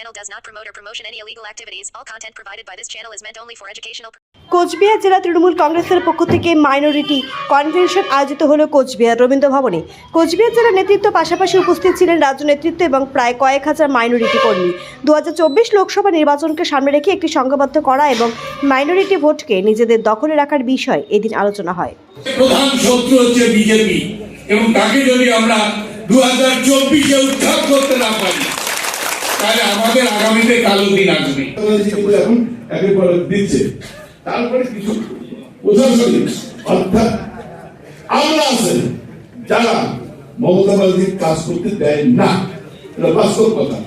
channel does not promote or promotion any illegal activities. All content provided by this channel is meant only for educational Cooch Behar জেলা তৃণমূল কংগ্রেসের পক্ষ থেকে minority convention আয়োজিত হলো কোচবিহার রবীন্দ্র ভবনে। কোচবিহার জেলার নেতৃত্ব পাশাপাশি উপস্থিত ছিলেন রাজ্য নেতৃত্ব এবং প্রায় কয়েক হাজার মাইনরিটি কর্মী। দুই হাজার চব্বিশ লোকসভা নির্বাচনকে সামনে রেখে একটি সংঘবদ্ধ করা এবং মাইনরিটি ভোটকে নিজেদের দখলে রাখার বিষয় এদিন আলোচনা হয়। প্রধান শত্রু হচ্ছে বিজেপি এবং তাকে যদি আমরা দু হাজার চব্বিশে উৎখাত করতে না পারি তাহলে আমাদের আগামীতে কালো দিন আসবে। এখন একের পর দিচ্ছে। তারপরে কিছু প্রশাসনিক, অর্থাৎ আমরা আছেন যারা মমতা কাজ করতে দেয় না। এটা বাস্তব কথা।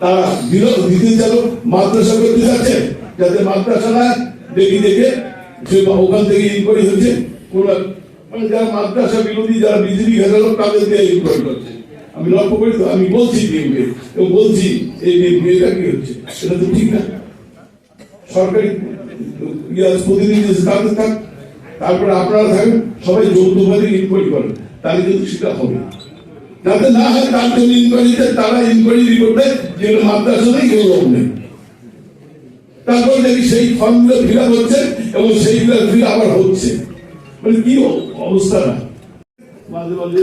তারা বিরোধ দিতে চালো, মাদ্রাসা করতে যাচ্ছে, যাতে মাদ্রাসা না দেখি দেখে সে ওখান থেকে ইনকোয়ারি হচ্ছে, কোন মানে যারা মাদ্রাসা বিরোধী, যারা বিজেপি ঘেরালো তাদের দিয়ে ইনকোয়ারি করছে। আমি লক্ষ্য করি তো আমি বলছি বিএমকে এবং বলছি এই এটা কি হচ্ছে? এটা তো ঠিক না। সরকারি প্রতিনিধি তাদের থাক, তারপরে আপনারা থাকেন, সবাই যৌথভাবে ইনকোয়ারি করেন। তাহলে কিন্তু সেটা হবে। যাতে না হয় তার জন্য ইনকোয়ারিতে তারা ইনকোয়ারি রিপোর্ট দেয়, যেগুলো মাদ্রাসা নেই এগুলো নেই। তারপর দেখি সেই ফর্মগুলো ফিল আপ হচ্ছে এবং সেইগুলো ফিল আবার হচ্ছে। মানে কি অবস্থা? না মাঝে মাঝে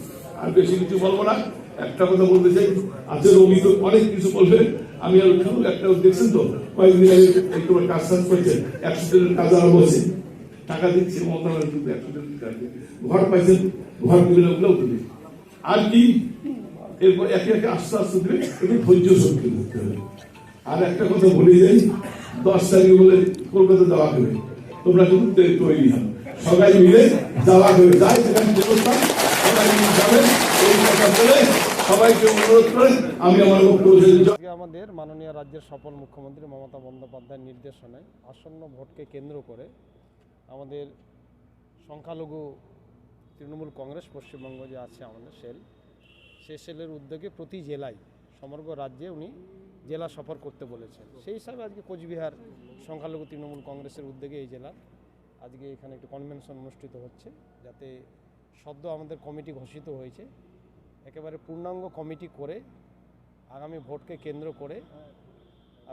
আর বেশি কিছু বলব না। একটা কথা বলতে চাই আছে রবি তো অনেক কিছু বলবে। আমি আর শুধু একটা দেখছেন তো? কয়েকদিন আগে তোমার কাজ টাজ করেছেন, একশো দিনের কাজ আরও বলছে টাকা দিচ্ছে ব্যানার্জি কিন্তু একশো দিনের ঘর পাইছেন, ঘর দিবেন ওগুলোও দিবে আর কি? এরপর একে একে আস্তে আস্তে দিবে একটু ধৈর্য শক্তি করতে হবে। আর একটা কথা বলে যাই দশ তারিখ বলে কলকাতা যাওয়া হবে। তোমরা কিন্তু তৈরি হও। সবাই মিলে যাওয়া হবে। যাই, সেখানে আমাদের মাননীয় রাজ্যের সফল মুখ্যমন্ত্রী মমতা বন্দ্যোপাধ্যায়ের নির্দেশনায় আসন্ন ভোটকে কেন্দ্র করে আমাদের সংখ্যালঘু তৃণমূল কংগ্রেস, পশ্চিমবঙ্গ যে আছে আমাদের সেল, সে সেলের উদ্যোগে প্রতি জেলায়, সমগ্র রাজ্যে উনি জেলা সফর করতে বলেছেন। সেই হিসাবে আজকে কোচবিহার সংখ্যালঘু তৃণমূল কংগ্রেসের উদ্যোগে এই জেলার আজকে এখানে একটি কনভেনশন অনুষ্ঠিত হচ্ছে, যাতে সদ্য আমাদের কমিটি ঘোষিত হয়েছে। একেবারে পূর্ণাঙ্গ কমিটি করে আগামী ভোটকে কেন্দ্র করে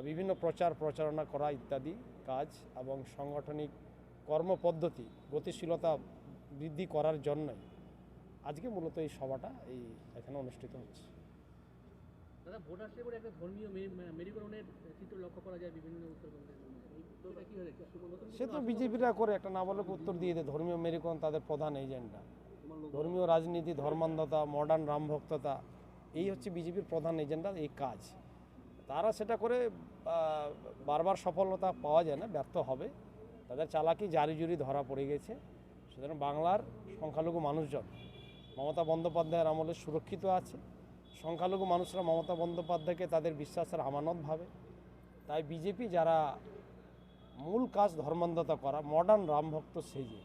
বিভিন্ন প্রচার প্রচারণা করা ইত্যাদি কাজ এবং সাংগঠনিক কর্মপদ্ধতি গতিশীলতা বৃদ্ধি করার জন্যই আজকে মূলত এই সভাটা এই এখানে অনুষ্ঠিত হচ্ছে। দাদা ভোট আসলে পরে একটা ধর্মীয় মে- মে- মেরুকরণের চিত্র লক্ষ্য করা যায় বিভিন্ন উত্তরবঙ্গে এই উত্তরটা কি হয়েছে? নতুন সে তো বিজেপিরা করে একটা না বলে উত্তর দিয়ে দেয় ধর্মীয় মেরুকরণ তাদের প্রধান এজেন্ডা। ধর্মীয় রাজনীতি, ধর্মান্ধতা মডার্ন রামভক্ততা, এই হচ্ছে বিজেপির প্রধান এজেন্ডা এই কাজ। তারা সেটা করে বারবার সফলতা পাওয়া যায় না, ব্যর্থ হবে। তাদের চালাকি জারি জুরি ধরা পড়ে গেছে। সুতরাং বাংলার সংখ্যালঘু মানুষজন, মমতা বন্দ্যোপাধ্যায়ের আমলে সুরক্ষিত আছে। সংখ্যালঘু মানুষরা মমতা বন্দ্যোপাধ্যায়কে তাদের বিশ্বাসের আমানত ভাবে। তাই বিজেপি যারা মূল কাজ ধর্মান্ধতা করা মডার্ন রামভক্ত সেজে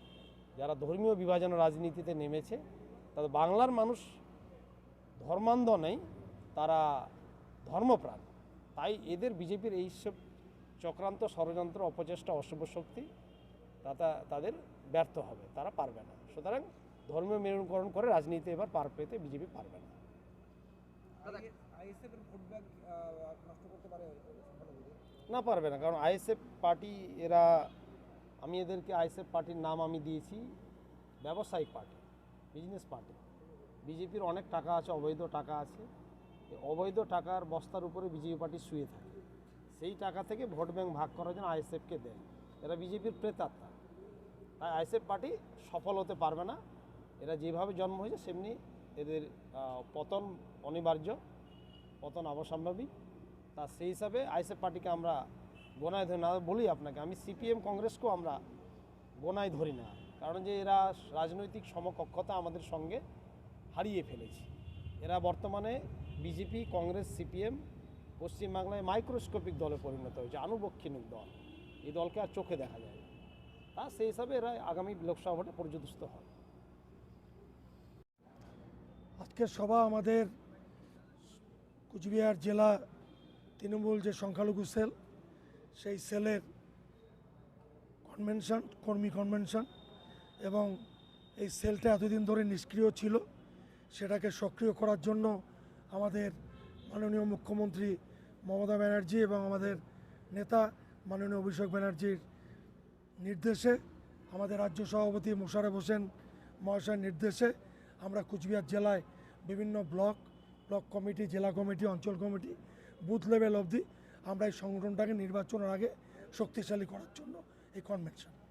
যারা ধর্মীয় বিভাজন রাজনীতিতে নেমেছে তাদের বাংলার মানুষ ধর্মান্ধ নেই তারা ধর্মপ্রাণ। তাই এদের বিজেপির এইসব চক্রান্ত ষড়যন্ত্র অপচেষ্টা অশুভ শক্তি তাতা তাদের ব্যর্থ হবে তারা পারবে না। সুতরাং ধর্মীয় মেরুকরণ করে রাজনীতি এবার পার পেতে বিজেপি পারবে না। না পারবে না কারণ আইএসএফ পার্টি এরা আমি এদেরকে আইএসএফ পার্টির নাম আমি দিয়েছি, ব্যবসায়িক পার্টি বিজনেস পার্টি বিজেপির অনেক টাকা আছে, অবৈধ টাকা আছে। অবৈধ টাকার বস্তার উপরে বিজেপি পার্টি শুয়ে থাকে। সেই টাকা থেকে ভোট ব্যাংক ভাগ করার জন্য আইএসএফকে দেয়। এরা বিজেপির প্রেতাত্মা। তাই আইএসএফ পার্টি সফল হতে পারবে না। এরা যেভাবে জন্ম হয়েছে, সেমনি এদের পতন অনিবার্য, পতন অবসম্ভাবী। তা সেই হিসাবে আইএসএফ পার্টিকে আমরা গোনায় ধরি না বলি আপনাকে, আমি সিপিএম কংগ্রেসকেও আমরা গোনায় ধরি না, কারণ যে এরা রাজনৈতিক সমকক্ষতা আমাদের সঙ্গে হারিয়ে ফেলেছে। এরা বর্তমানে বিজেপি, কংগ্রেস, সিপিএম, পশ্চিমবাংলায় মাইক্রোস্কোপিক দলে পরিণত হয়েছে, আনুবক্ষণিক দল। এই দলকে আর চোখে দেখা যায় না। তা সেই হিসাবে এরা আগামী লোকসভা ভোটে পর্যদস্ত হয়। আজকের সভা আমাদের কুচবিহার জেলা তৃণমূল যে সংখ্যালঘু সেল সেই সেলের কনভেনশন কর্মী কনভেনশন এবং এই সেলটা এতদিন ধরে নিষ্ক্রিয় ছিল, সেটাকে সক্রিয় করার জন্য আমাদের মাননীয় মুখ্যমন্ত্রী মমতা ব্যানার্জি এবং আমাদের নেতা মাননীয় অভিষেক ব্যানার্জির নির্দেশে, আমাদের রাজ্য সভাপতি মোশারফ হোসেন মহাশয়ের নির্দেশে আমরা কুচবিহার জেলায় বিভিন্ন ব্লক ব্লক কমিটি, জেলা কমিটি, অঞ্চল কমিটি, বুথ লেভেল অবধি আমরা এই সংগঠনটাকে নির্বাচনের আগে শক্তিশালী করার জন্য এই কনভেনশন